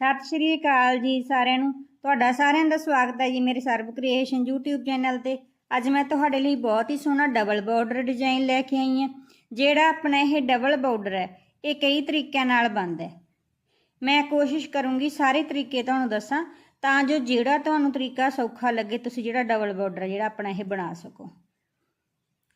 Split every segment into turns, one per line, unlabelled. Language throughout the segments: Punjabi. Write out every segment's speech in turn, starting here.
ਸਤਿ ਸ਼੍ਰੀ ਅਕਾਲ ਜੀ ਸਾਰਿਆਂ ਨੂੰ। ਤੁਹਾਡਾ ਸਾਰਿਆਂ ਦਾ ਸਵਾਗਤ ਹੈ ਜੀ ਮੇਰੇ ਸਰਬ ਕ੍ਰੀਏਸ਼ਨ YouTube ਚੈਨਲ ਤੇ। ਅੱਜ ਮੈਂ ਤੁਹਾਡੇ ਲਈ ਬਹੁਤ ਹੀ ਸੋਹਣਾ ਡਬਲ ਬਾਰਡਰ ਡਿਜ਼ਾਈਨ ਲੈ ਕੇ ਆਈ ਹਾਂ, ਜਿਹੜਾ ਆਪਣਾ ਇਹ ਡਬਲ ਬਾਰਡਰ ਹੈ, ਇਹ ਕਈ ਤਰੀਕਿਆਂ ਨਾਲ ਬਣਦਾ ਹੈ। ਮੈਂ ਕੋਸ਼ਿਸ਼ ਕਰੂੰਗੀ ਸਾਰੇ ਤਰੀਕੇ ਤੁਹਾਨੂੰ ਦੱਸਾਂ, ਤਾਂ ਜੋ ਜਿਹੜਾ ਤੁਹਾਨੂੰ ਤਰੀਕਾ ਸੌਖਾ ਲੱਗੇ, ਤੁਸੀਂ ਜਿਹੜਾ ਡਬਲ ਬਾਰਡਰ ਜਿਹੜਾ ਆਪਣਾ ਇਹ ਬਣਾ ਸਕੋ।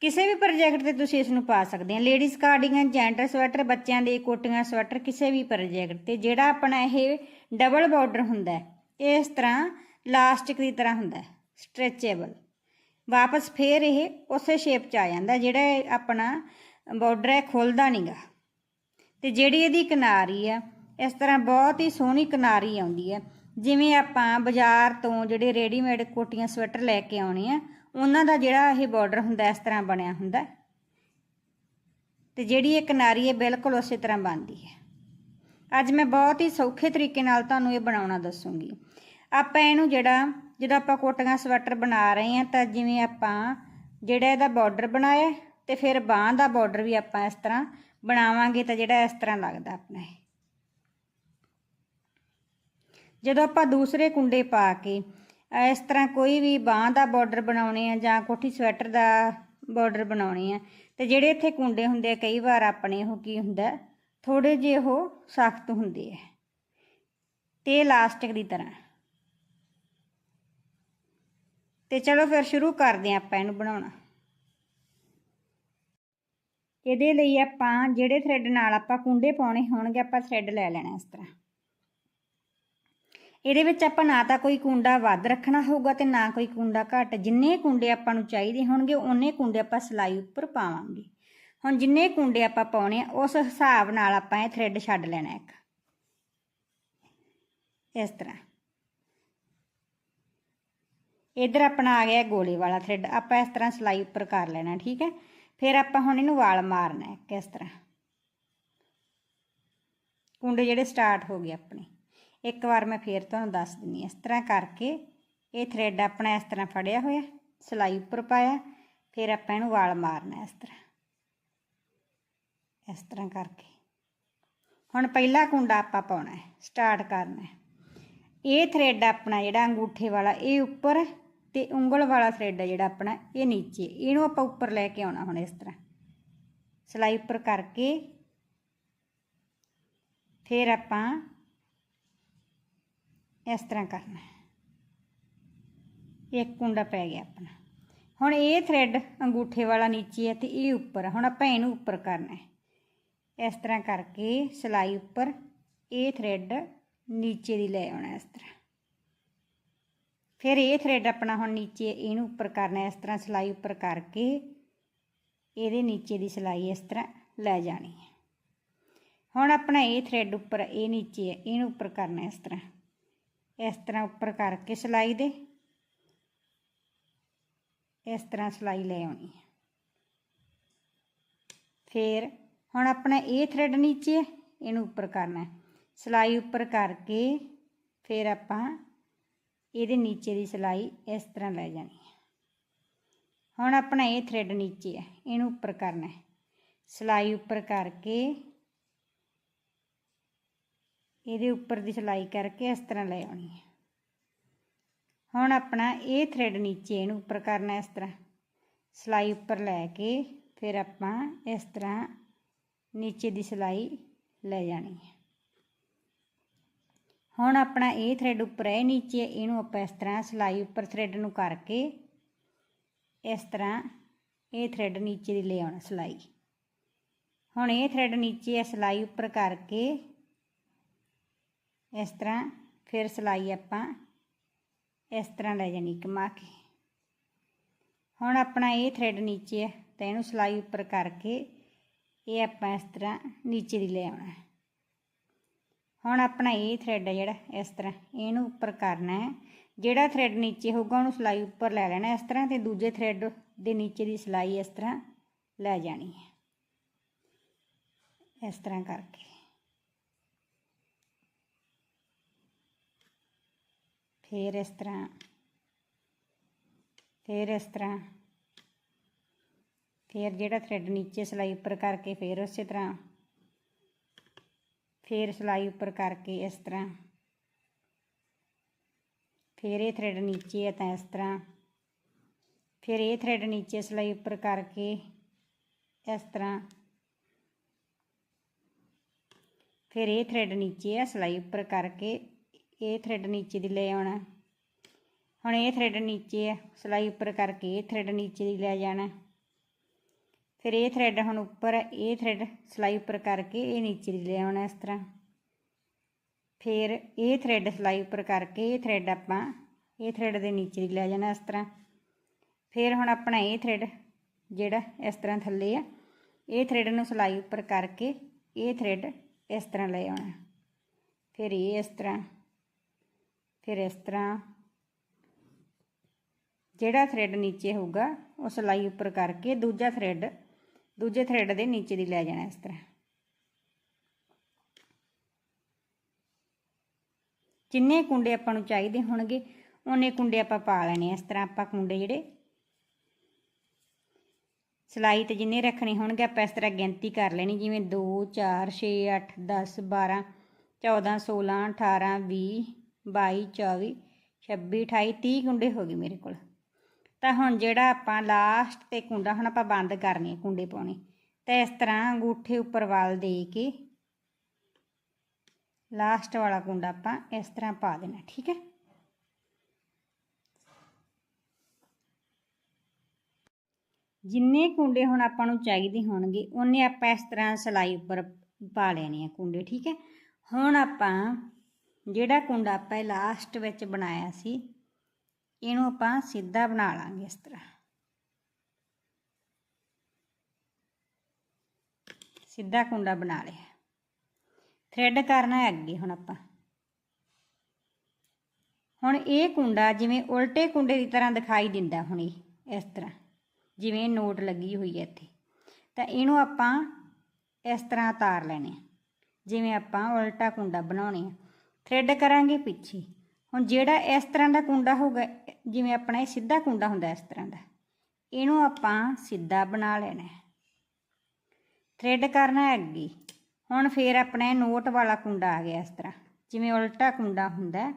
ਕਿਸੇ ਵੀ ਪ੍ਰੋਜੈਕਟ ਤੇ ਤੁਸੀਂ ਇਸ ਨੂੰ ਪਾ ਸਕਦੇ ਆ। ਲੇਡੀਜ਼ ਕਾਰਡਿਗਨ ਜੈਂਟਰ ਸਵੈਟਰ ਬੱਚਿਆਂ ਦੇ ਕੋਟੀਆਂ ਸਵੈਟਰ ਕਿਸੇ ਵੀ ਪ੍ਰੋਜੈਕਟ ਤੇ, ਜਿਹੜਾ ਆਪਣਾ ਇਹ ਡਬਲ ਬਾਰਡਰ ਹੁੰਦਾ ਹੈ, ਇਸ ਤਰ੍ਹਾਂ ਲਾਸਟਿਕ ਦੀ ਤਰ੍ਹਾਂ ਹੁੰਦਾ ਹੈ ਸਟ੍ਰੈਚੇਬਲ ਵਾਪਸ ਫੇਰ ਇਹ ਉਸੇ ਸ਼ੇਪ ਚ ਆ ਜਾਂਦਾ, ਜਿਹੜਾ ਇਹ ਆਪਣਾ ਬਾਰਡਰ ਹੈ, ਖੁੱਲਦਾ ਨਹੀਂਗਾ ਤੇ ਜਿਹੜੀ ਇਹਦੀ ਕਿਨਾਰੀ ਆ ਇਸ ਤਰ੍ਹਾਂ ਬਹੁਤ ਹੀ ਸੋਹਣੀ ਕਿਨਾਰੀ ਆਉਂਦੀ ਹੈ। ਜਿਵੇਂ ਆਪਾਂ ਬਾਜ਼ਾਰ ਤੋਂ ਜਿਹੜੇ ਰੈਡੀਮੇਡ ਕੋਟੀਆਂ ਸਵੈਟਰ ਲੈ ਕੇ ਆਉਣੇ ਆ ਉਹਨਾਂ ਦਾ ਜਿਹੜਾ ਇਹ ਬਾਰਡਰ ਹੁੰਦਾ, ਇਸ ਤਰ੍ਹਾਂ ਬਣਿਆ ਹੁੰਦਾ ਤੇ ਜਿਹੜੀ ਇਹ ਕਿਨਾਰੀ ਹੈ ਬਿਲਕੁਲ ਉਸੇ ਤਰ੍ਹਾਂ ਬਣਦੀ ਹੈ। ਅੱਜ ਮੈਂ ਬਹੁਤ ਹੀ ਸੌਖੇ ਤਰੀਕੇ ਨਾਲ ਤੁਹਾਨੂੰ ਇਹ ਬਣਾਉਣਾ ਦੱਸੂਗੀ। ਆਪਾਂ ਇਹਨੂੰ ਜਿਹੜਾ, ਜਦੋਂ ਆਪਾਂ ਕੋਟੀਆਂ ਸਵੈਟਰ ਬਣਾ ਰਹੇ ਹਾਂ, ਤਾਂ ਜਿਵੇਂ ਆਪਾਂ ਜਿਹੜਾ ਇਹਦਾ ਬਾਰਡਰ ਬਣਾਇਆ ਤੇ ਫਿਰ ਬਾਹਾਂ ਦਾ ਬਾਰਡਰ ਵੀ ਆਪਾਂ ਇਸ ਤਰ੍ਹਾਂ ਬਣਾਵਾਂਗੇ ਤਾਂ ਜਿਹੜਾ ਇਸ ਤਰ੍ਹਾਂ ਲੱਗਦਾ ਆਪਣਾ ਇਹ। ਜਦੋਂ ਆਪਾਂ ਦੂਸਰੇ ਕੁੰਡੇ ਪਾ ਕੇ ਇਸ ਤਰ੍ਹਾਂ ਕੋਈ ਵੀ ਬਾਹ ਦਾ ਬਾਰਡਰ ਬਣਾਉਣੇ ਆ ਜਾਂ ਕੋਠੀ ਸਵੈਟਰ ਦਾ ਬਾਰਡਰ ਬਣਾਉਣੇ ਆ, ਤੇ ਜਿਹੜੇ ਇੱਥੇ ਕੁੰਡੇ ਹੁੰਦੇ ਆ, ਕਈ ਵਾਰ ਆਪਣੇ ਉਹ ਕੀ ਹੁੰਦਾ ਥੋੜੇ ਜਿਹੇ ਉਹ ਸਖਤ ਹੁੰਦੇ ਆ। ਤੇ ਇਲਾਸਟਿਕ ਦੀ ਤਰ੍ਹਾਂ। ਤੇ ਚਲੋ ਫਿਰ ਸ਼ੁਰੂ ਕਰਦੇ ਆ ਆਪਾਂ ਇਹਨੂੰ ਬਣਾਉਣਾ। ਇਹਦੇ ਲਈ ਆਪਾਂ ਜਿਹੜੇ ਥ੍ਰੈਡ ਨਾਲ ਆਪਾਂ ਕੁੰਡੇ ਪਾਉਣੇ ਹੋਣਗੇ, ਆਪਾਂ ਥ੍ਰੈਡ ਲੈ ਲੈਣਾ ਇਸ ਤਰ੍ਹਾਂ। ਇਹਦੇ ਵਿੱਚ ਆਪਾਂ ਨਾ ਤਾਂ ਕੋਈ ਕੁੰਡਾ ਵੱਧ ਰੱਖਣਾ ਹੋਊਗਾ ਤੇ ਨਾ ਕੋਈ ਕੁੰਡਾ ਘੱਟ। ਜਿੰਨੇ ਕੁੰਡੇ ਆਪਾਂ ਨੂੰ ਚਾਹੀਦੇ ਹੋਣਗੇ, ਉਹਨੇ ਕੁੰਡੇ ਆਪਾਂ ਸਿਲਾਈ ਉੱਪਰ ਪਾਵਾਂਗੇ। ਹੁਣ ਜਿੰਨੇ ਕੁੰਡੇ ਆਪਾਂ ਪਾਉਣੇ ਆ, ਉਸ ਹਿਸਾਬ ਨਾਲ ਆਪਾਂ ਇਹ ਥ੍ਰੈਡ ਛੱਡ ਲੈਣਾ ਇੱਕ। ਇਸ ਤਰ੍ਹਾਂ। ਇਧਰ ਆਪਣਾ ਆ ਗਿਆ ਗੋਲੇ ਵਾਲਾ ਥ੍ਰੈਡ ਆਪਾਂ ਇਸ ਤਰ੍ਹਾਂ ਸਿਲਾਈ ਉੱਪਰ ਕਰ ਲੈਣਾ, ਠੀਕ ਹੈ? ਫਿਰ ਆਪਾਂ ਹੁਣ ਇਹਨੂੰ ਵਾਲ ਮਾਰਨਾ ਹੈ ਕਿਸ ਤਰ੍ਹਾਂ। ਕੁੰਡੇ ਜਿਹੜੇ ਸਟਾਰਟ ਹੋ ਗਏ ਆਪਣੇ। ਇੱਕ ਵਾਰ ਮੈਂ ਫੇਰ ਤੁਹਾਨੂੰ ਦੱਸ ਦਿੰਨੀ ਇਸ ਤਰ੍ਹਾਂ ਕਰਕੇ ਇਹ ਥ੍ਰੈਡ ਆਪਣਾ ਇਸ ਤਰ੍ਹਾਂ ਫੜਿਆ ਹੋਇਆ, ਸਿਲਾਈ ਉੱਪਰ ਪਾਇਆ, ਫਿਰ ਆਪਾਂ ਇਹਨੂੰ ਵਾਲ ਮਾਰਨਾ ਇਸ ਤਰ੍ਹਾਂ। ਇਸ ਤਰ੍ਹਾਂ ਕਰਕੇ। ਹੁਣ ਪਹਿਲਾ ਕੁੰਡਾ ਆਪਾਂ ਪਾਉਣਾ ਹੈ ਸਟਾਰਟ ਕਰਨਾ ਹੈ। ਇਹ ਥ੍ਰੈਡ ਆਪਣਾ ਜਿਹੜਾ ਅੰਗੂਠੇ ਵਾਲਾ, ਇਹ ਉੱਪਰ ਤੇ ਉਂਗਲ ਵਾਲਾ ਥ੍ਰੈਡ ਹੈ ਜਿਹੜਾ ਆਪਣਾ, ਇਹ ਨੀਚੇ। ਇਹਨੂੰ ਆਪਾਂ ਉੱਪਰ ਲੈ ਕੇ ਆਉਣਾ ਹੁਣ ਇਸ ਤਰ੍ਹਾਂ। ਸਿਲਾਈ ਉੱਪਰ ਕਰਕੇ ਫਿਰ ਆਪਾਂ ਇਸ ਤਰ੍ਹਾਂ ਕਰਨਾ। ਇੱਕ ਕੁੰਡਾ ਪੈ ਗਿਆ ਆਪਣਾ। ਹੁਣ ਇਹ ਥ੍ਰੈਡ ਅੰਗੂਠੇ ਵਾਲਾ ਨੀਚੇ ਹੈ ਤੇ ਇਹ ਉੱਪਰ ਹੁਣ ਆਪਾਂ ਇਹਨੂੰ ਉੱਪਰ ਕਰਨਾ ਹੈ। ਇਸ ਤਰ੍ਹਾਂ ਕਰਕੇ ਸਿਲਾਈ ਉੱਪਰ ਇਹ ਥ੍ਰੈਡ ਨੀਚੇ ਦੀ ਲੈ ਆਉਣਾ ਇਸ ਤਰ੍ਹਾਂ। ਫਿਰ ਇਹ ਥ੍ਰੈਡ ਆਪਣਾ ਹੁਣ ਨੀਚੇ ਇਹਨੂੰ ਉੱਪਰ ਕਰਨਾ ਇਸ ਤਰ੍ਹਾਂ ਸਿਲਾਈ ਉੱਪਰ ਕਰਕੇ ਇਹਦੇ ਨੀਚੇ ਦੀ ਸਿਲਾਈ ਇਸ ਤਰ੍ਹਾਂ ਲੈ ਜਾਣੀ ਹੈ। ਹੁਣ ਆਪਣਾ ਇਹ ਥ੍ਰੈਡ ਉੱਪਰ, ਇਹ ਨੀਚੇ ਹੈ। ਇਹਨੂੰ ਉੱਪਰ ਕਰਨਾ ਇਸ ਤਰ੍ਹਾਂ। ਇਸ ਤਰ੍ਹਾਂ ਉੱਪਰ ਕਰਕੇ ਸਿਲਾਈ ਦੇ। ਇਸ ਤਰ੍ਹਾਂ ਸਿਲਾਈ ਲੈ ਆਉਣੀ ਹੈ। ਫਿਰ ਹੁਣ ਆਪਣਾ ਇਹ ਥ੍ਰੈਡ ਨੀਚੇ ਹੈ, ਇਹਨੂੰ ਉੱਪਰ ਕਰਨਾ ਹੈ। ਸਿਲਾਈ ਉੱਪਰ ਕਰਕੇ ਫਿਰ ਆਪਾਂ ਇਹਦੇ ਨੀਚੇ ਦੀ ਸਿਲਾਈ ਇਸ ਤਰ੍ਹਾਂ ਲੈ ਜਾਣੀ ਹੈ। ਹੁਣ ਆਪਣਾ ਇਹ ਥ੍ਰੈਡ ਨੀਚੇ ਹੈ, ਇਹਨੂੰ ਉੱਪਰ ਕਰਨਾ ਹੈ। ਸਿਲਾਈ ਉੱਪਰ ਕਰਕੇ ਇਹਦੇ ਉੱਪਰ ਦੀ ਸਿਲਾਈ ਕਰਕੇ ਇਸ ਤਰ੍ਹਾਂ ਲੈ ਆਉਣੀ ਹੈ। ਹੁਣ ਆਪਣਾ ਇਹ ਥ੍ਰੈਡ ਨੀਚੇ ਇਹਨੂੰ ਉੱਪਰ ਕਰਨਾ ਇਸ ਤਰ੍ਹਾਂ। ਸਿਲਾਈ ਉੱਪਰ ਲੈ ਕੇ ਫਿਰ ਆਪਾਂ ਇਸ ਤਰ੍ਹਾਂ ਨੀਚੇ ਦੀ ਸਿਲਾਈ ਲੈ ਜਾਣੀ ਹੈ। ਹੁਣ ਆਪਣਾ ਇਹ ਥ੍ਰੈਡ ਉੱਪਰ ਹੈ, ਨੀਚੇ ਇਹਨੂੰ ਆਪਾਂ ਇਸ ਤਰ੍ਹਾਂ ਸਿਲਾਈ ਉੱਪਰ ਥ੍ਰੈਡ ਨੂੰ ਕਰਕੇ ਇਸ ਤਰ੍ਹਾਂ ਇਹ ਥ੍ਰੈਡ ਨੀਚੇ ਦੀ ਲੈ ਆਉਣਾ ਸਿਲਾਈ। ਹੁਣ ਇਹ ਥ੍ਰੈਡ ਨੀਚੇ ਹੈ, ਸਿਲਾਈ ਉੱਪਰ ਕਰਕੇ ਇਸ ਤਰ੍ਹਾਂ ਫਿਰ ਸਿਲਾਈ ਆਪਾਂ ਇਸ ਤਰ੍ਹਾਂ ਲੈ ਜਾਣੀ ਕਮਾ ਕੇ। ਹੁਣ ਆਪਣਾ ਇਹ ਥ੍ਰੈਡ ਨੀਚੇ ਹੈ ਤਾਂ ਇਹਨੂੰ ਸਿਲਾਈ ਉੱਪਰ ਕਰਕੇ ਇਹ ਆਪਾਂ ਇਸ ਤਰ੍ਹਾਂ ਨੀਚੇ ਦੀ ਲੈ ਆਉਣਾ। ਹੁਣ ਆਪਣਾ ਇਹ ਥ੍ਰੈਡ ਹੈ ਜਿਹੜਾ ਇਸ ਤਰ੍ਹਾਂ ਇਹਨੂੰ ਉੱਪਰ ਕਰਨਾ ਹੈ। ਜਿਹੜਾ ਥ੍ਰੈਡ ਨੀਚੇ ਹੋਊਗਾ ਉਹਨੂੰ ਸਿਲਾਈ ਉੱਪਰ ਲੈ ਲੈਣਾ ਇਸ ਤਰ੍ਹਾਂ ਤੇ ਦੂਜੇ ਥ੍ਰੈਡ ਦੇ ਨੀਚੇ ਦੀ ਸਿਲਾਈ ਇਸ ਤਰ੍ਹਾਂ ਲੈ ਜਾਣੀ ਹੈ। ਇਸ ਤਰ੍ਹਾਂ ਕਰਕੇ। ਫਿਰ ਇਸ ਤਰ੍ਹਾਂ, ਫਿਰ ਇਸ ਤਰ੍ਹਾਂ, ਫਿਰ ਜਿਹੜਾ ਥ੍ਰੈਡ ਨੀਚੇ ਸਿਲਾਈ ਉੱਪਰ ਕਰਕੇ ਫਿਰ ਉਸੇ ਤਰ੍ਹਾਂ, ਫਿਰ ਸਿਲਾਈ ਉੱਪਰ ਕਰਕੇ ਇਸ ਤਰ੍ਹਾਂ, ਫਿਰ ਇਹ ਥਰੈਡ ਨੀਚੇ ਹੈ ਤਾਂ ਇਸ ਤਰ੍ਹਾਂ, ਫਿਰ ਇਹ ਥਰੈਡ ਨੀਚੇ ਸਲਾਈ ਉੱਪਰ ਕਰਕੇ ਇਸ ਤਰ੍ਹਾਂ, ਫਿਰ ਇਹ ਥਰੈਡ ਨੀਚੇ ਹੈ ਸਲਾਈ ਉੱਪਰ ਕਰਕੇ ਇਹ ਥਰੈਡ ਨੀਚੇ ਦੀ ਲੈ ਆਉਣਾ ਹੁਣ ਇਹ ਥਰੈਡ ਨੀਚੇ ਆ ਸਲਾਈ ਉੱਪਰ ਕਰਕੇ ਇਹ ਥਰੈਡ ਨੀਚੇ ਦੀ ਲੈ ਜਾਣਾ ਫਿਰ ਇਹ ਥਰੈਡ ਹੁਣ ਉੱਪਰ ਇਹ ਥਰੈਡ ਸਲਾਈ ਉੱਪਰ ਕਰਕੇ ਇਹ ਨੀਚੇ ਦੀ ਲੈ ਆਉਣਾ ਇਸ ਤਰ੍ਹਾਂ ਫਿਰ ਇਹ ਥਰੈਡ ਸਲਾਈ ਉੱਪਰ ਕਰਕੇ ਇਹ ਥਰੈਡ ਆਪਾਂ ਇਹ ਥਰੈਡ ਦੇ ਨੀਚੇ ਦੀ ਲੈ ਜਾਣਾ ਇਸ ਤਰ੍ਹਾਂ ਫਿਰ ਹੁਣ ਆਪਣਾ ਇਹ ਥਰੈਡ ਜਿਹੜਾ ਇਸ ਤਰ੍ਹਾਂ ਥੱਲੇ ਆ ਇਹ ਥਰੈਡ ਨੂੰ ਸਲਾਈ ਉੱਪਰ ਕਰਕੇ ਇਹ ਥਰੈਡ ਇਸ ਤਰ੍ਹਾਂ ਲੈ ਆਉਣਾ ਫਿਰ ਇਹ ਇਸ ਤਰ੍ਹਾਂ ਫਿਰ ਇਸ ਤਰ੍ਹਾਂ ਜਿਹੜਾ ਥਰੈਡ ਨੀਚੇ ਹੋਊਗਾ, ਉਹ ਸਲਾਈ ਉੱਪਰ ਕਰਕੇ ਦੂਜਾ ਥਰੈਡ ਦੂਜੇ ਥਰੈਡ ਦੇ ਨੀਚੇ ਦੀ ਲੈ ਜਾਣਾ ਇਸ ਤਰ੍ਹਾਂ। ਜਿੰਨੇ ਕੁੰਡੇ ਆਪਾਂ ਨੂੰ ਚਾਹੀਦੇ ਹੋਣਗੇ, ਉਹਨੇ ਕੁੰਡੇ ਆਪਾਂ ਪਾ ਲੈਣੇ ਇਸ ਤਰ੍ਹਾਂ ਆਪਾਂ ਕੁੰਡੇ ਜਿਹੜੇ। ਸਲਾਈ ਤੇ ਜਿੰਨੇ ਰੱਖਣੇ ਹੋਣਗੇ, ਆਪਾਂ ਇਸ ਤਰ੍ਹਾਂ ਗਿਣਤੀ ਕਰ ਲੈਣੀ, ਜਿਵੇਂ 2 4 6 8 10 12 14 16 18 20 22 24 26 28 30 ਕੁੰਡੇ ਹੋ ਗਏ ਮੇਰੇ ਕੋਲ। ਤਾਂ ਹੁਣ ਜਿਹੜਾ ਆਪਾਂ ਲਾਸਟ ਤੇ ਕੁੰਡਾ, ਹੁਣ ਆਪਾਂ ਬੰਦ ਕਰਨੇ ਕੁੰਡੇ ਪਾਉਣੇ। ਤਾਂ ਇਸ ਤਰ੍ਹਾਂ ਅੰਗੂਠੇ ਉੱਪਰ ਵਾਲ ਦੇ ਕੇ ਲਾਸਟ ਵਾਲਾ ਕੁੰਡਾ ਆਪਾਂ ਇਸ ਤਰ੍ਹਾਂ ਪਾ ਦੇਣਾ, ਠੀਕ ਹੈ? ਜਿੰਨੇ ਕੁੰਡੇ ਹੁਣ ਆਪਾਂ ਨੂੰ ਚਾਹੀਦੇ ਹੋਣਗੇ, ਉਹਨੇ ਆਪਾਂ ਇਸ ਤਰ੍ਹਾਂ ਸਲਾਈ ਉੱਪਰ ਪਾ ਲੈਣੇ ਆ ਕੁੰਡੇ, ਠੀਕ ਹੈ? ਹੁਣ ਆਪਾਂ ਜਿਹੜਾ ਕੁੰਡਾ ਆਪਾਂ ਲਾਸਟ ਵਿੱਚ ਬਣਾਇਆ ਸੀ, ਇਹਨੂੰ ਆਪਾਂ ਸਿੱਧਾ ਬਣਾ ਲਾਂਗੇ ਇਸ ਤਰ੍ਹਾਂ। ਸਿੱਧਾ ਕੁੰਡਾ ਬਣਾ ਲਿਆ। ਥਰੈਡ ਕਰਨਾ ਹੈ ਅੱਗੇ ਹੁਣ ਆਪਾਂ। ਹੁਣ ਇਹ ਕੁੰਡਾ ਜਿਵੇਂ ਉਲਟੇ ਕੁੰਡੇ ਦੀ ਤਰ੍ਹਾਂ ਦਿਖਾਈ ਦਿੰਦਾ ਹੁਣ ਇਹ, ਇਸ ਤਰ੍ਹਾਂ। ਜਿਵੇਂ ਨੋਟ ਲੱਗੀ ਹੋਈ ਹੈ ਇੱਥੇ। ਤਾਂ ਇਹਨੂੰ ਆਪਾਂ ਇਸ ਤਰ੍ਹਾਂ ਉਤਾਰ ਲੈਣੇ ਆ। ਜਿਵੇਂ ਆਪਾਂ ਉਲਟਾ ਕੁੰਡਾ ਬਣਾਉਣੇ ਆ। ਥਰੈਡ ਕਰਾਂਗੇ ਪਿੱਛੇ। ਹੁਣ ਜਿਹੜਾ ਇਸ ਤਰ੍ਹਾਂ ਦਾ ਕੁੰਡਾ ਹੋਊਗਾ, ਜਿਵੇਂ ਆਪਣਾ ਇਹ ਸਿੱਧਾ ਕੁੰਡਾ ਹੁੰਦਾ ਇਸ ਤਰ੍ਹਾਂ ਦਾ, ਇਹਨੂੰ ਆਪਾਂ ਸਿੱਧਾ ਬਣਾ ਲੈਣਾ ਹੈ। ਕਰਨਾ ਅੱਗੇ। ਹੁਣ ਫੇਰ ਆਪਣਾ ਨੋਟ ਵਾਲਾ ਕੁੰਡਾ ਆ ਗਿਆ ਇਸ ਤਰ੍ਹਾਂ। ਜਿਵੇਂ ਉਲਟਾ ਕੁੰਡਾ ਹੁੰਦਾ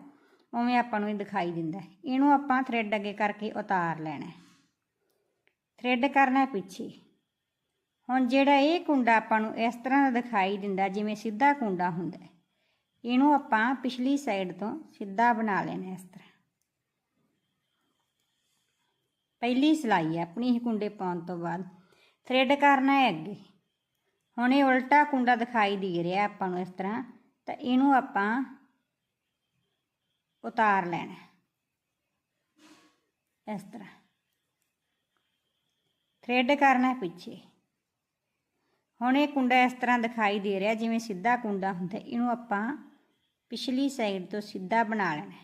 ਉਵੇਂ ਆਪਾਂ ਨੂੰ ਇਹ ਦਿਖਾਈ ਦਿੰਦਾ ਇਹਨੂੰ ਆਪਾਂ ਥਰੈਡ ਅੱਗੇ ਕਰਕੇ ਉਤਾਰ ਲੈਣਾ ਹੈ। ਥਰੈਡ ਕਰਨਾ ਪਿੱਛੇ। ਹੁਣ ਜਿਹੜਾ ਇਹ ਕੁੰਡਾ ਆਪਾਂ ਨੂੰ ਇਸ ਤਰ੍ਹਾਂ ਦਾ ਦਿਖਾਈ ਦਿੰਦਾ, ਜਿਵੇਂ ਸਿੱਧਾ ਕੁੰਡਾ ਹੁੰਦਾ ਇਹਨੂੰ ਆਪਾਂ ਪਿਛਲੀ ਸਾਈਡ ਤੋਂ ਸਿੱਧਾ ਬਣਾ ਲੈਣਾ ਇਸ ਤਰ੍ਹਾਂ। ਪਹਿਲੀ ਸਲਾਈ ਹੈ ਆਪਣੀ ਇਹ ਕੁੰਡੇ ਪਾਉਣ ਤੋਂ ਬਾਅਦ। ਥਰੈਡ ਕਰਨਾ ਹੈ ਅੱਗੇ। ਹੁਣ ਇਹ ਉਲਟਾ ਕੁੰਡਾ ਦਿਖਾਈ ਦੇ ਰਿਹਾ ਆਪਾਂ ਨੂੰ ਇਸ ਤਰ੍ਹਾਂ, ਤਾਂ ਇਹਨੂੰ ਆਪਾਂ ਉਤਾਰ ਲੈਣਾ ਇਸ ਤਰ੍ਹਾਂ। ਥਰੈਡ ਕਰਨਾ ਪਿੱਛੇ। ਹੁਣ ਇਹ ਕੁੰਡਾ ਇਸ ਤਰ੍ਹਾਂ ਦਿਖਾਈ ਦੇ ਰਿਹਾ, ਜਿਵੇਂ ਸਿੱਧਾ ਕੁੰਡਾ ਹੁੰਦਾ, ਇਹਨੂੰ ਆਪਾਂ ਪਿਛਲੀ ਸਾਈਡ ਤੋਂ ਸਿੱਧਾ ਬਣਾ ਲੈਣਾ।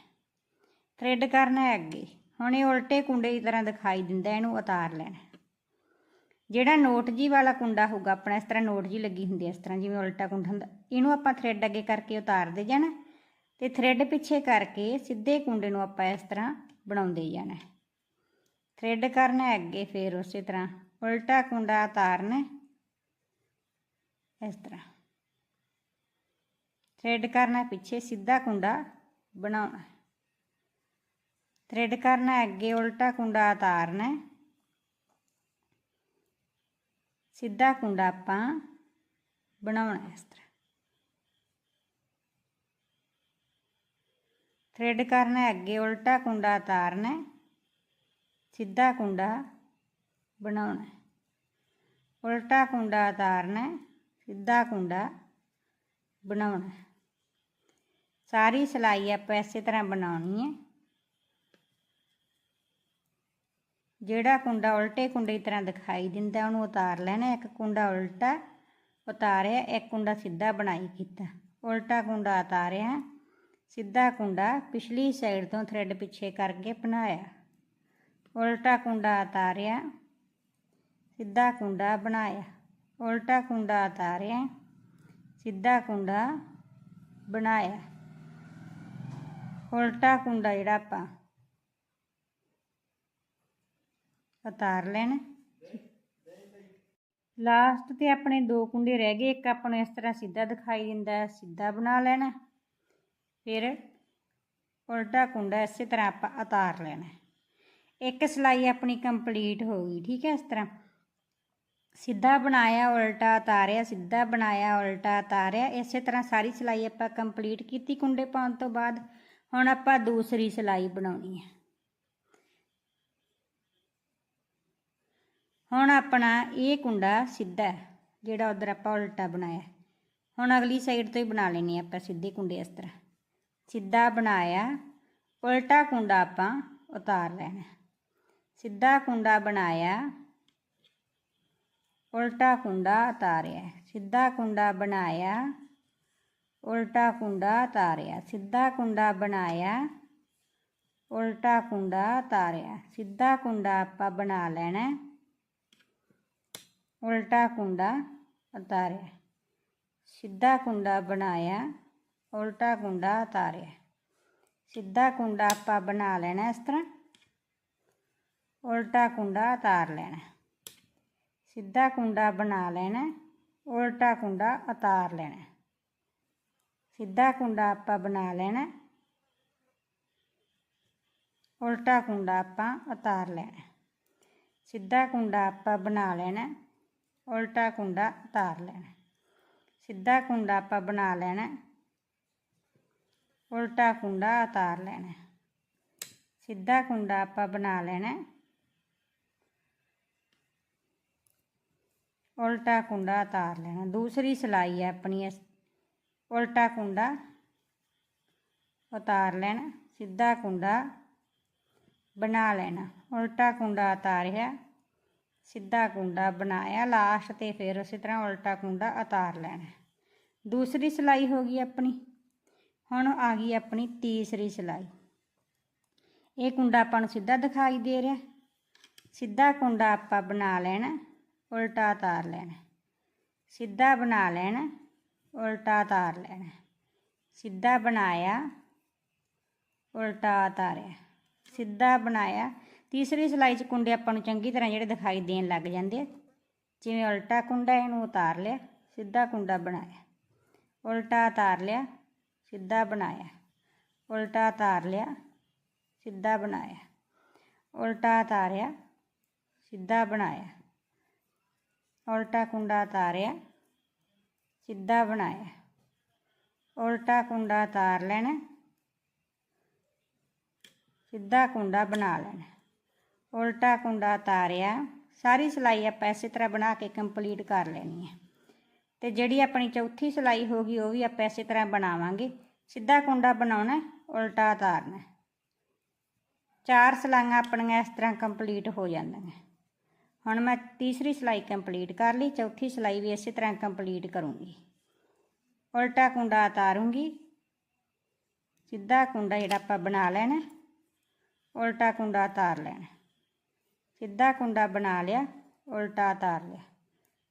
ਹੈ ਕਰਨਾ ਹੈ ਅੱਗੇ। ਹੁਣ ਇਹ ਉਲਟੇ ਕੁੰਡੇ ਦੀ ਤਰ੍ਹਾਂ ਦਿਖਾਈ ਦਿੰਦਾ ਇਹਨੂੰ ਉਤਾਰ ਲੈਣਾ। ਜਿਹੜਾ ਨੋਟ ਜੀ ਵਾਲਾ ਕੁੰਡਾ ਹੋਊਗਾ, ਆਪਣਾ ਇਸ ਤਰ੍ਹਾਂ ਨੋਟ ਜੀ ਲੱਗੀ ਹੁੰਦੀ ਹੈ, ਇਸ ਤਰ੍ਹਾਂ ਜਿਵੇਂ ਉਲਟਾ ਕੁੰਡਾ ਹੁੰਦਾ, ਇਹਨੂੰ ਆਪਾਂ ਥਰੈਡ ਅੱਗੇ ਕਰਕੇ ਉਤਾਰਦੇ ਜਾਣਾ ਤੇ ਥਰੈਡ ਪਿੱਛੇ ਕਰਕੇ ਸਿੱਧੇ ਕੁੰਡੇ ਨੂੰ ਆਪਾਂ ਇਸ ਤਰ੍ਹਾਂ ਬਣਾਉਂਦੇ ਜਾਣਾ। ਥਰੈਡ ਕਰਨਾ ਅੱਗੇ, ਫੇਰ ਉਸੇ ਤਰ੍ਹਾਂ ਉਲਟਾ ਕੁੰਡਾ ਉਤਾਰਨਾ ਇਸ ਤਰ੍ਹਾਂ। ਥਰੈਡ ਕਰਨਾ ਪਿੱਛੇ ਸਿੱਧਾ ਕੁੰਡਾ ਬਣਾਉਣਾ ਹੈ। ਥਰੈਡ ਕਰਨਾ ਅੱਗੇ ਉਲਟਾ ਕੁੰਡਾ ਉਤਾਰਨਾ ਸਿੱਧਾ ਕੁੰਡਾ ਆਪਾਂ ਬਣਾਉਣਾ ਇਸ ਤਰ੍ਹਾਂ। ਥਰੈਡ ਕਰਨਾ ਅੱਗੇ ਉਲਟਾ ਕੁੰਡਾ ਉਤਾਰਨਾ ਸਿੱਧਾ ਕੁੰਡਾ ਬਣਾਉਣਾ ਉਲਟਾ ਕੁੰਡਾ ਉਤਾਰਨਾ ਸਿੱਧਾ ਕੁੰਡਾ ਬਣਾਉਣਾ ਸਾਰੀ ਸਿਲਾਈ ਆਪਾਂ ਇਸੇ ਤਰ੍ਹਾਂ ਬਣਾਉਣੀ ਹੈ। ਜਿਹੜਾ ਕੁੰਡਾ ਉਲਟੇ ਕੁੰਡੇ ਦੀ ਤਰ੍ਹਾਂ ਦਿਖਾਈ ਦਿੰਦਾ, ਉਹਨੂੰ ਉਤਾਰ ਲੈਣਾ, ਇੱਕ ਕੁੰਡਾ ਉਲਟਾ ਉਤਾਰਿਆ, ਇੱਕ ਕੁੰਡਾ ਸਿੱਧਾ ਬਣਾਈ ਕੀਤਾ। ਉਲਟਾ ਕੁੰਡਾ ਉਤਾਰਿਆ, ਸਿੱਧਾ ਕੁੰਡਾ ਪਿਛਲੀ ਸਾਈਡ ਤੋਂ ਥਰੈਡ ਪਿੱਛੇ ਕਰਕੇ ਬਣਾਇਆ। ਉਲਟਾ ਕੁੰਡਾ ਉਤਾਰਿਆ, ਸਿੱਧਾ ਕੁੰਡਾ ਬਣਾਇਆ। ਉਲਟਾ ਕੁੰਡਾ ਉਤਾਰਿਆ, ਸਿੱਧਾ ਕੁੰਡਾ ਬਣਾਇਆ। ਉਲਟਾ ਕੁੰਡਾ ਜਿਹੜਾ ਆਪਾਂ ਉਤਾਰ ਲੈਣਾ। ਲਾਸਟ ਤੇ ਆਪਣੇ ਦੋ ਕੁੰਡੇ ਰਹਿ ਗਏ। ਇੱਕ ਆਪਾਂ ਨੂੰ ਇਸ ਤਰ੍ਹਾਂ ਸਿੱਧਾ ਦਿਖਾਈ ਦਿੰਦਾ ਸਿੱਧਾ ਬਣਾ ਲੈਣਾ। ਫਿਰ ਉਲਟਾ ਕੁੰਡਾ ਇਸੇ ਤਰ੍ਹਾਂ ਆਪਾਂ ਉਤਾਰ ਲੈਣਾ। ਇੱਕ ਸਿਲਾਈ ਆਪਣੀ ਕੰਪਲੀਟ ਹੋ ਗਈ, ਠੀਕ ਹੈ, ਇਸ ਤਰ੍ਹਾਂ। ਸਿੱਧਾ ਬਣਾਇਆ, ਉਲਟਾ ਉਤਾਰਿਆ, ਸਿੱਧਾ ਬਣਾਇਆ, ਉਲਟਾ ਉਤਾਰਿਆ। ਇਸੇ ਤਰ੍ਹਾਂ ਸਾਰੀ ਸਿਲਾਈ ਆਪਾਂ ਕੰਪਲੀਟ ਕੀਤੀ ਕੁੰਡੇ ਪਾਉਣ ਤੋਂ ਬਾਅਦ। ਹੁਣ ਆਪਾਂ ਦੂਸਰੀ ਸਿਲਾਈ ਬਣਾਉਣੀ ਹੈ। ਹੁਣ ਆਪਣਾ ਇਹ ਕੁੰਡਾ ਸਿੱਧਾ ਹੈ, ਜਿਹੜਾ ਉਧਰ ਆਪਾਂ ਉਲਟਾ ਬਣਾਇਆ। ਹੁਣ ਅਗਲੀ ਸਾਈਡ ਤੋਂ ਹੀ ਬਣਾ ਲੈਣੀ ਆਪਾਂ ਸਿੱਧੇ ਕੁੰਡੇ ਇਸ ਤਰ੍ਹਾਂ। ਸਿੱਧਾ ਬਣਾਇਆ ਉਲਟਾ ਕੁੰਡਾ ਆਪਾਂ ਉਤਾਰ ਲੈਣਾ। ਸਿੱਧਾ ਕੁੰਡਾ ਬਣਾਇਆ ਉਲਟਾ ਕੁੰਡਾ ਉਤਾਰਿਆ। ਸਿੱਧਾ ਕੁੰਡਾ ਬਣਾਇਆ ਉਲਟਾ ਕੁੰਡਾ ਉਤਾਰਿਆ ਸਿੱਧਾ ਕੁੰਡਾ ਬਣਾਇਆ, ਉਲਟਾ ਕੁੰਡਾ ਉਤਾਰਿਆ ਸਿੱਧਾ ਕੁੰਡਾ ਆਪਾਂ ਬਣਾ ਲੈਣਾ, ਉਲਟਾ ਕੁੰਡਾ ਉਤਾਰਿਆ ਸਿੱਧਾ ਕੁੰਡਾ ਬਣਾਇਆ, ਉਲਟਾ ਕੁੰਡਾ ਉਤਾਰਿਆ ਸਿੱਧਾ ਕੁੰਡਾ ਆਪਾਂ ਬਣਾ ਲੈਣਾ ਇਸ ਤਰ੍ਹਾਂ, ਉਲਟਾ ਕੁੰਡਾ ਉਤਾਰ ਲੈਣਾ, ਸਿੱਧਾ ਕੁੰਡਾ ਬਣਾ ਲੈਣਾ, ਉਲਟਾ ਕੁੰਡਾ ਉਤਾਰ ਲੈਣਾ। ਸਿੱਧਾ ਕੁੰਡਾ ਆਪਾਂ ਬਣਾ ਲੈਣਾ। ਉਲਟਾ ਕੁੰਡਾ ਆਪਾਂ ਉਤਾਰ ਲੈਣਾ। ਸਿੱਧਾ ਕੁੰਡਾ ਆਪਾਂ ਬਣਾ ਲੈਣਾ, ਉਲਟਾ ਕੁੰਡਾ ਉਤਾਰ ਲੈਣਾ। ਸਿੱਧਾ ਕੁੰਡਾ ਆਪਾਂ ਬਣਾ ਲੈਣਾ, ਉਲਟਾ ਕੁੰਡਾ ਉਤਾਰ ਲੈਣਾ। ਸਿੱਧਾ ਕੁੰਡਾ ਆਪਾਂ ਬਣਾ ਲੈਣਾ, ਉਲਟਾ ਕੁੰਡਾ ਉਤਾਰ ਲੈਣਾ। ਦੂਸਰੀ ਸਿਲਾਈ ਹੈ ਆਪਣੀ ਇਸ ਉਲਟਾ ਕੁੰਡਾ, ਉਤਾਰ ਲੈਣਾ, ਸਿੱਧਾ ਕੁੰਡਾ ਬਣਾ ਲੈਣਾ। ਉਲਟਾ ਕੁੰਡਾ ਉਤਾਰਿਆ ਸਿੱਧਾ ਕੁੰਡਾ ਬਣਾਇਆ ਲਾਸਟ ਤੇ ਫਿਰ ਉਸੇ ਤਰ੍ਹਾਂ ਉਲਟਾ ਕੁੰਡਾ ਉਤਾਰ ਲੈਣਾ। ਦੂਸਰੀ ਸਿਲਾਈ ਹੋ ਗਈ ਆਪਣੀ। ਹੁਣ ਆ ਗਈ ਆਪਣੀ ਤੀਸਰੀ ਸਿਲਾਈ। ਇਹ ਕੁੰਡਾ ਆਪਾਂ ਨੂੰ ਸਿੱਧਾ ਦਿਖਾਈ ਦੇ ਰਿਹਾ। ਸਿੱਧਾ ਕੁੰਡਾ ਆਪਾਂ ਬਣਾ ਲੈਣਾ, ਉਲਟਾ ਉਤਾਰ ਲੈਣਾ। ਸਿੱਧਾ ਬਣਾ ਲੈਣਾ ਉਲਟਾ ਉਤਾਰ ਲੈਣਾ। ਸਿੱਧਾ ਬਣਾਇਆ, ਉਲਟਾ ਉਤਾਰਿਆ ਸਿੱਧਾ ਬਣਾਇਆ। ਤੀਸਰੀ ਸਿਲਾਈ 'ਚ ਕੁੰਡੇ ਆਪਾਂ ਨੂੰ ਚੰਗੀ ਤਰ੍ਹਾਂ ਜਿਹੜੇ ਦਿਖਾਈ ਦੇਣ ਲੱਗ ਜਾਂਦੇ ਜਿਵੇਂ ਉਲਟਾ ਕੁੰਡਾ ਇਹਨੂੰ ਉਤਾਰ ਲਿਆ, ਸਿੱਧਾ ਕੁੰਡਾ ਬਣਾਇਆ। ਉਲਟਾ ਉਤਾਰ ਲਿਆ, ਸਿੱਧਾ ਬਣਾਇਆ। ਉਲਟਾ ਉਤਾਰ ਲਿਆ, ਸਿੱਧਾ ਬਣਾਇਆ। ਉਲਟਾ ਉਤਾਰਿਆ ਸਿੱਧਾ ਬਣਾਇਆ। ਉਲਟਾ ਕੁੰਡਾ ਉਤਾਰਿਆ ਸਿੱਧਾ ਬਣਾਇਆ। ਉਲਟਾ ਕੁੰਡਾ ਉਤਾਰ ਲੈਣਾ। ਸਿੱਧਾ ਕੁੰਡਾ ਬਣਾ ਲੈਣਾ। ਉਲਟਾ ਕੁੰਡਾ ਉਤਾਰਿਆ ਸਾਰੀ ਸਿਲਾਈ ਆਪਾਂ ਇਸੇ ਤਰ੍ਹਾਂ ਬਣਾ ਕੇ ਕੰਪਲੀਟ ਕਰ ਲੈਣੀ ਹੈ। ਤੇ ਜਿਹੜੀ ਆਪਣੀ ਚੌਥੀ ਸਿਲਾਈ ਹੋਗੀ ਉਹ ਵੀ ਆਪਾਂ ਇਸੇ ਤਰ੍ਹਾਂ ਬਣਾਵਾਂਗੇ। ਸਿੱਧਾ ਕੁੰਡਾ ਬਣਾਉਣਾ, ਉਲਟਾ ਉਤਾਰਨਾ ਚਾਰ ਸਿਲਾਈਆਂ ਆਪਣੀਆਂ ਇਸ ਤਰ੍ਹਾਂ ਕੰਪਲੀਟ ਹੋ ਜਾਂਦੀਆਂ। ਹੁਣ ਮੈਂ ਤੀਸਰੀ ਸਿਲਾਈ ਕੰਪਲੀਟ ਕਰ ਲਈ, ਚੌਥੀ ਸਿਲਾਈ ਵੀ ਇਸੇ ਤਰ੍ਹਾਂ ਕੰਪਲੀਟ ਕਰੂੰਗੀ। ਉਲਟਾ ਕੁੰਡਾ ਉਤਾਰੂੰਗੀ। ਸਿੱਧਾ ਕੁੰਡਾ ਜਿਹੜਾ ਆਪਾਂ ਬਣਾ ਲੈਣਾ, ਉਲਟਾ ਕੁੰਡਾ ਉਤਾਰ ਲੈਣਾ। ਸਿੱਧਾ ਕੁੰਡਾ ਬਣਾ ਲਿਆ, ਉਲਟਾ ਉਤਾਰ ਲਿਆ।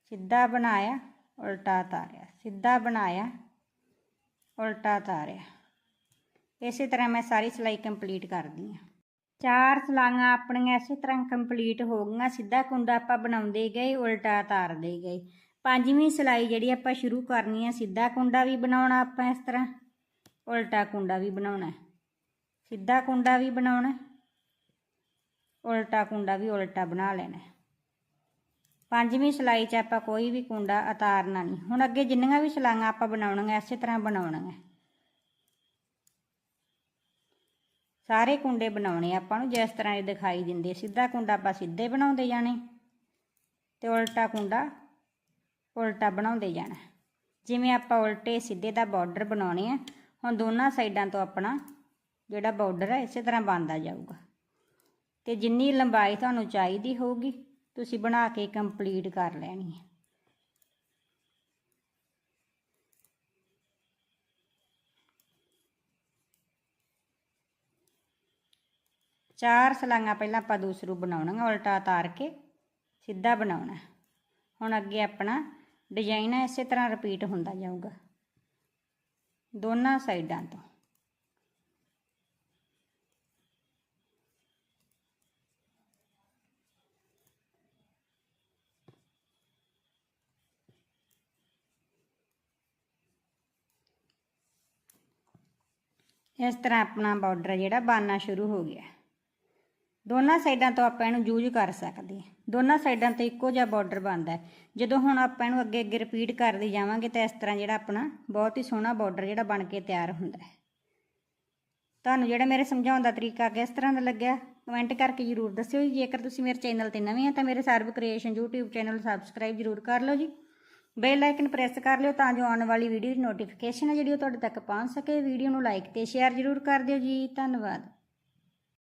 ਸਿੱਧਾ ਬਣਾਇਆ, ਉਲਟਾ ਉਤਾਰਿਆ। ਸਿੱਧਾ ਬਣਾਇਆ, ਉਲਟਾ ਉਤਾਰਿਆ। ਇਸੇ ਤਰ੍ਹਾਂ ਮੈਂ ਸਾਰੀ ਸਿਲਾਈ ਕੰਪਲੀਟ ਕਰਦੀ ਹਾਂ। ਚਾਰ ਸਲਾਈਆਂ ਆਪਣੀਆਂ ਇਸੇ ਤਰ੍ਹਾਂ ਕੰਪਲੀਟ ਹੋ ਗਈਆਂ, ਸਿੱਧਾ ਕੁੰਡਾ ਆਪਾਂ ਬਣਾਉਂਦੇ ਗਏ, ਉਲਟਾ ਉਤਾਰਦੇ ਗਏ। ਪੰਜਵੀਂ ਸਿਲਾਈ ਜਿਹੜੀ ਆਪਾਂ ਸ਼ੁਰੂ ਕਰਨੀ ਹੈ ਸਿੱਧਾ ਕੁੰਡਾ ਵੀ ਬਣਾਉਣਾ ਆਪਾਂ ਇਸ ਤਰ੍ਹਾਂ, ਉਲਟਾ ਕੁੰਡਾ ਵੀ ਬਣਾਉਣਾ। ਸਿੱਧਾ ਕੁੰਡਾ ਵੀ ਬਣਾਉਣਾ, ਉਲਟਾ ਕੁੰਡਾ ਵੀ ਉਲਟਾ ਬਣਾ ਲੈਣਾ। ਪੰਜਵੀਂ ਸਿਲਾਈ 'ਚ ਆਪਾਂ ਕੋਈ ਵੀ ਕੁੰਡਾ ਉਤਾਰਨਾ ਨਹੀਂ। ਹੁਣ ਅੱਗੇ ਜਿੰਨੀਆਂ ਵੀ ਸਿਲਾਈਆਂ ਆਪਾਂ ਬਣਾਉਣੀਆਂ, ਇਸੇ ਤਰ੍ਹਾਂ ਬਣਾਉਣੀਆਂ। ਸਾਰੇ ਕੁੰਡੇ ਬਣਾਉਣੇ ਆਪਾਂ ਨੂੰ, ਜਿਸ ਤਰ੍ਹਾਂ ਇਹ ਦਿਖਾਈ ਦਿੰਦੇ ਸਿੱਧਾ ਕੁੰਡਾ ਆਪਾਂ ਸਿੱਧੇ ਬਣਾਉਂਦੇ ਜਾਣੇ। ਤੇ ਉਲਟਾ ਕੁੰਡਾ ਉਲਟਾ ਬਣਾਉਂਦੇ ਜਾਣਾ। ਜਿਵੇਂ ਆਪਾਂ ਉਲਟੇ ਸਿੱਧੇ ਦਾ ਬਾਰਡਰ ਬਣਾਉਣੇ ਆ, ਹੁਣ ਦੋਨਾਂ ਸਾਈਡਾਂ ਤੋਂ ਆਪਣਾ ਜਿਹੜਾ ਬਾਰਡਰ ਹੈ ਇਸੇ ਤਰ੍ਹਾਂ ਬਣਦਾ ਜਾਊਗਾ। ਤੇ ਜਿੰਨੀ ਲੰਬਾਈ ਤੁਹਾਨੂੰ ਚਾਹੀਦੀ ਹੋਊਗੀ, ਤੁਸੀਂ ਬਣਾ ਕੇ ਕੰਪਲੀਟ ਕਰ ਲੈਣੀ ਹੈ ਚਾਰ ਸਲਾਈਆਂ ਪਹਿਲਾਂ ਆਪਾਂ ਦੂਸਰੂ ਬਣਾਉਣਾਗਾ ਉਲਟਾ ਉਤਾਰ ਕੇ, ਸਿੱਧਾ ਬਣਾਉਣਾ। ਹੁਣ ਅੱਗੇ ਆਪਣਾ ਡਿਜ਼ਾਈਨ ਹੈ ਇਸੇ ਤਰ੍ਹਾਂ ਰਿਪੀਟ ਹੁੰਦਾ ਜਾਊਗਾ। ਦੋਨਾਂ ਸਾਈਡਾਂ ਤੋਂ। ਇਸ ਤਰ੍ਹਾਂ ਆਪਣਾ ਬਾਰਡਰ ਜਿਹੜਾ ਬਣਨਾ ਸ਼ੁਰੂ ਹੋ ਗਿਆ। ਦੋਨਾਂ ਸਾਈਡਾਂ ਤੋਂ ਆਪਾਂ ਇਹਨੂੰ ਯੂਜ਼ ਕਰ ਸਕਦੇ ਹਾਂ। ਦੋਨਾਂ ਸਾਈਡਾਂ ਤੇ ਇੱਕੋ ਜਿਹਾ ਬਾਰਡਰ ਬਣਦਾ ਜਦੋਂ ਹੁਣ ਆਪਾਂ ਇਹਨੂੰ ਅੱਗੇ ਅੱਗੇ ਰਿਪੀਟ ਕਰਦੇ ਜਾਵਾਂਗੇ ਤਾਂ ਇਸ ਤਰ੍ਹਾਂ ਜਿਹੜਾ ਆਪਣਾ ਬਹੁਤ ਹੀ ਸੋਹਣਾ ਬਾਰਡਰ ਜਿਹੜਾ ਬਣ ਕੇ ਤਿਆਰ ਹੁੰਦਾ ਹੈ। ਤੁਹਾਨੂੰ ਜਿਹੜਾ ਮੇਰੇ ਸਮਝਾਉਣ ਦਾ ਤਰੀਕਾ ਕਿਸ ਤਰ੍ਹਾਂ ਦਾ ਲੱਗਿਆ ਕਮੈਂਟ ਕਰਕੇ ਜਰੂਰ ਦੱਸਿਓ ਜੀ। ਜੇਕਰ ਤੁਸੀਂ ਮੇਰੇ ਚੈਨਲ ਤੇ ਨਵੇਂ ਆ ਤਾਂ ਮੇਰੇ ਸਰਬ ਕ੍ਰੀਏਸ਼ਨ YouTube ਚੈਨਲ ਸਬਸਕ੍ਰਾਈਬ ਜਰੂਰ ਕਰ ਲਓ ਜੀ। ਬੈਲ ਆਈਕਨ ਪ੍ਰੈਸ ਕਰ ਲਿਓ ਤਾਂ ਜੋ ਆਉਣ ਵਾਲੀ ਵੀਡੀਓ ਦੀ ਨੋਟੀਫਿਕੇਸ਼ਨ ਹੈ ਜਿਹੜੀ ਉਹ ਤੁਹਾਡੇ ਤੱਕ ਪਹੁੰਚ ਸਕੇ। ਵੀਡੀਓ ਨੂੰ ਲਾਈਕ ਤੇ ਸ਼ੇਅਰ ਜਰੂਰ ਕਰ ਦਿਓ ਜੀ। ਧੰਨਵਾਦ।